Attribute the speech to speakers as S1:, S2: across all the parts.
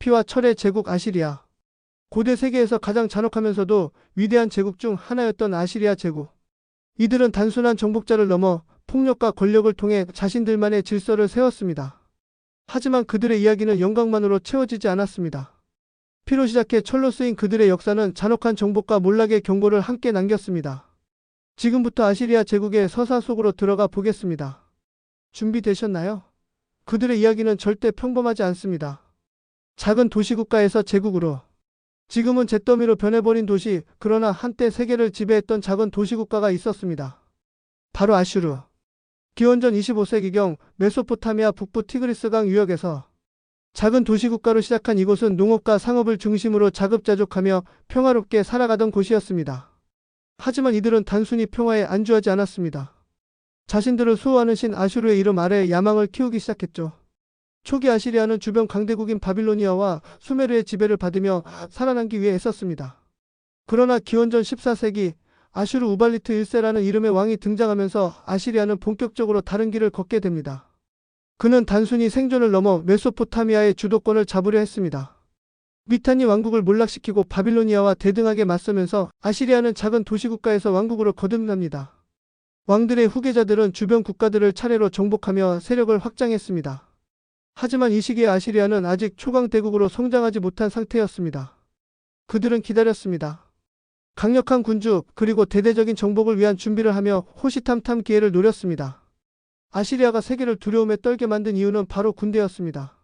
S1: 피와 철의 제국 아시리아. 고대 세계에서 가장 잔혹하면서도 위대한 제국 중 하나였던 아시리아 제국. 이들은 단순한 정복자를 넘어 폭력과 권력을 통해 자신들만의 질서를 세웠습니다. 하지만 그들의 이야기는 영광만으로 채워지지 않았습니다. 피로 시작해 철로 쓰인 그들의 역사는 잔혹한 정복과 몰락의 경고를 함께 남겼습니다. 지금부터 아시리아 제국의 서사 속으로 들어가 보겠습니다. 준비되셨나요? 그들의 이야기는 절대 평범하지 않습니다. 작은 도시국가에서 제국으로 지금은 잿더미로 변해버린 도시, 그러나 한때 세계를 지배했던 작은 도시국가가 있었습니다. 바로 아슈르. 기원전 25세기경 메소포타미아 북부 티그리스강 유역에서 작은 도시국가로 시작한 이곳은 농업과 상업을 중심으로 자급자족하며 평화롭게 살아가던 곳이었습니다. 하지만 이들은 단순히 평화에 안주하지 않았습니다. 자신들을 수호하는 신 아슈르의 이름 아래 야망을 키우기 시작했죠. 초기 아시리아는 주변 강대국인 바빌로니아와 수메르의 지배를 받으며 살아남기 위해 애썼습니다. 그러나 기원전 14세기 아슈르 우발리트 1세라는 이름의 왕이 등장하면서 아시리아는 본격적으로 다른 길을 걷게 됩니다. 그는 단순히 생존을 넘어 메소포타미아의 주도권을 잡으려 했습니다. 미타니 왕국을 몰락시키고 바빌로니아와 대등하게 맞서면서 아시리아는 작은 도시국가에서 왕국으로 거듭납니다. 왕들의 후계자들은 주변 국가들을 차례로 정복하며 세력을 확장했습니다. 하지만 이 시기에 아시리아는 아직 초강 대국으로 성장하지 못한 상태였습니다. 그들은 기다렸습니다. 강력한 군주 그리고 대대적인 정복을 위한 준비를 하며 호시탐탐 기회를 노렸습니다. 아시리아가 세계를 두려움에 떨게 만든 이유는 바로 군대였습니다.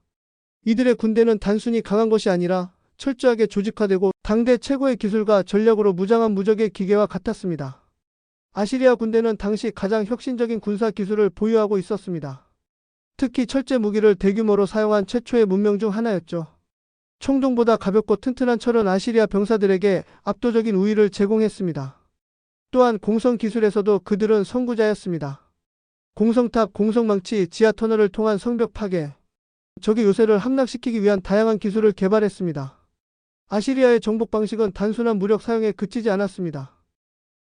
S1: 이들의 군대는 단순히 강한 것이 아니라 철저하게 조직화되고 당대 최고의 기술과 전략으로 무장한 무적의 기계와 같았습니다. 아시리아 군대는 당시 가장 혁신적인 군사 기술을 보유하고 있었습니다. 특히 철제 무기를 대규모로 사용한 최초의 문명 중 하나였죠. 총동보다 가볍고 튼튼한 철은 아시리아 병사들에게 압도적인 우위를 제공했습니다. 또한 공성 기술에서도 그들은 선구자였습니다. 공성탑, 공성망치, 지하 터널을 통한 성벽 파괴, 적의 요새를 함락시키기 위한 다양한 기술을 개발했습니다. 아시리아의 정복 방식은 단순한 무력 사용에 그치지 않았습니다.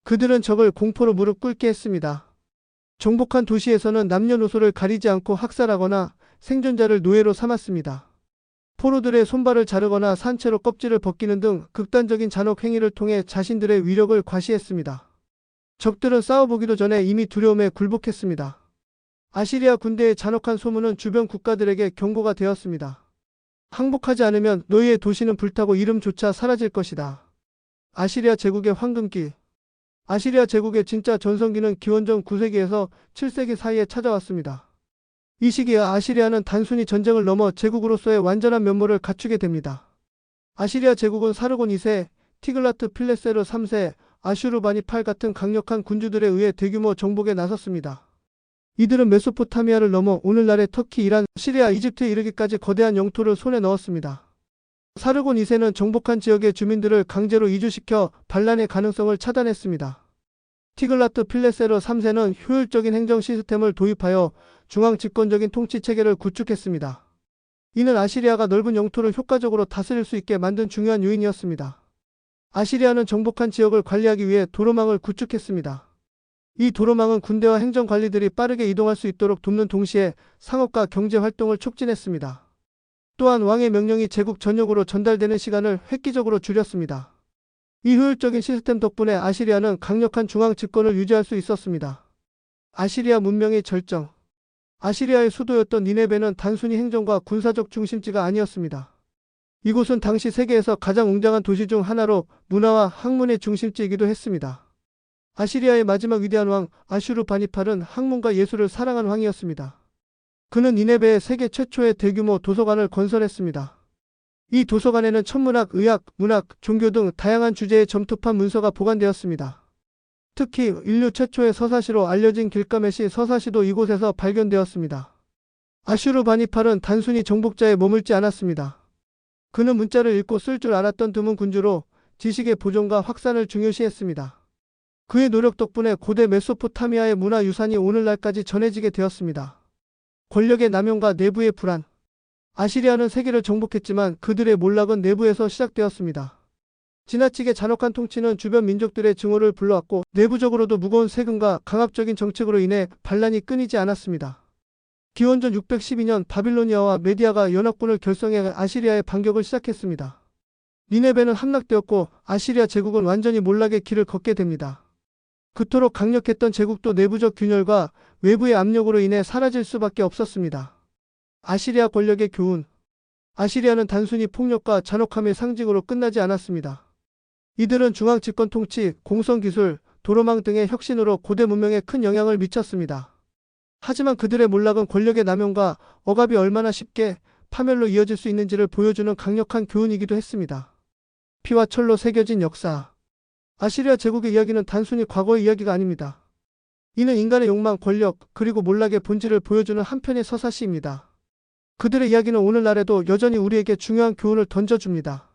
S1: 그들은 적을 공포로 무릎 꿇게 했습니다. 정복한 도시에서는 남녀노소를 가리지 않고 학살하거나 생존자를 노예로 삼았습니다. 포로들의 손발을 자르거나 산채로 껍질을 벗기는 등 극단적인 잔혹 행위를 통해 자신들의 위력을 과시했습니다. 적들은 싸워보기도 전에 이미 두려움에 굴복했습니다. 아시리아 군대의 잔혹한 소문은 주변 국가들에게 경고가 되었습니다. 항복하지 않으면 너희의 도시는 불타고 이름조차 사라질 것이다. 아시리아 제국의 황금기 아시리아 제국의 진짜 전성기는 기원전 9세기에서 7세기 사이에 찾아왔습니다. 이 시기에 아시리아는 단순히 전쟁을 넘어 제국으로서의 완전한 면모를 갖추게 됩니다. 아시리아 제국은 사르곤 2세, 티글라트 필레세르 3세, 아슈르바니팔 같은 강력한 군주들에 의해 대규모 정복에 나섰습니다. 이들은 메소포타미아를 넘어 오늘날의 터키, 이란, 시리아, 이집트에 이르기까지 거대한 영토를 손에 넣었습니다. 사르곤 2세는 정복한 지역의 주민들을 강제로 이주시켜 반란의 가능성을 차단했습니다. 티글라트 필레세르 3세는 효율적인 행정 시스템을 도입하여 중앙 집권적인 통치 체계를 구축했습니다. 이는 아시리아가 넓은 영토를 효과적으로 다스릴 수 있게 만든 중요한 요인이었습니다. 아시리아는 정복한 지역을 관리하기 위해 도로망을 구축했습니다. 이 도로망은 군대와 행정 관리들이 빠르게 이동할 수 있도록 돕는 동시에 상업과 경제 활동을 촉진했습니다. 또한 왕의 명령이 제국 전역으로 전달되는 시간을 획기적으로 줄였습니다. 이 효율적인 시스템 덕분에 아시리아는 강력한 중앙 집권을 유지할 수 있었습니다. 아시리아 문명의 절정 아시리아의 수도였던 니네베는 단순히 행정과 군사적 중심지가 아니었습니다. 이곳은 당시 세계에서 가장 웅장한 도시 중 하나로 문화와 학문의 중심지이기도 했습니다. 아시리아의 마지막 위대한 왕 아슈르 바니팔은 학문과 예술을 사랑한 왕이었습니다. 그는 니네베에 세계 최초의 대규모 도서관을 건설했습니다. 이 도서관에는 천문학, 의학, 문학, 종교 등 다양한 주제의 점토판 문서가 보관되었습니다. 특히 인류 최초의 서사시로 알려진 길가메시 서사시도 이곳에서 발견되었습니다. 아슈르 바니팔은 단순히 정복자에 머물지 않았습니다. 그는 문자를 읽고 쓸 줄 알았던 드문 군주로 지식의 보존과 확산을 중요시했습니다. 그의 노력 덕분에 고대 메소포타미아의 문화 유산이 오늘날까지 전해지게 되었습니다. 권력의 남용과 내부의 불안. 아시리아는 세계를 정복했지만 그들의 몰락은 내부에서 시작되었습니다. 지나치게 잔혹한 통치는 주변 민족들의 증오를 불러왔고 내부적으로도 무거운 세금과 강압적인 정책으로 인해 반란이 끊이지 않았습니다. 기원전 612년 바빌로니아와 메디아가 연합군을 결성해 아시리아의 반격을 시작했습니다. 니네베는 함락되었고 아시리아 제국은 완전히 몰락의 길을 걷게 됩니다. 그토록 강력했던 제국도 내부적 균열과 외부의 압력으로 인해 사라질 수밖에 없었습니다. 아시리아 권력의 교훈. 아시리아는 단순히 폭력과 잔혹함의 상징으로 끝나지 않았습니다. 이들은 중앙 집권 통치, 공성 기술, 도로망 등의 혁신으로 고대 문명에 큰 영향을 미쳤습니다. 하지만 그들의 몰락은 권력의 남용과 억압이 얼마나 쉽게 파멸로 이어질 수 있는지를 보여주는 강력한 교훈이기도 했습니다. 피와 철로 새겨진 역사. 아시리아 제국의 이야기는 단순히 과거의 이야기가 아닙니다. 이는 인간의 욕망, 권력, 그리고 몰락의 본질을 보여주는 한편의 서사시입니다. 그들의 이야기는 오늘날에도 여전히 우리에게 중요한 교훈을 던져줍니다.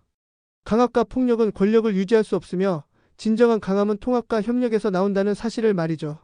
S1: 강압과 폭력은 권력을 유지할 수 없으며 진정한 강함은 통합과 협력에서 나온다는 사실을 말이죠.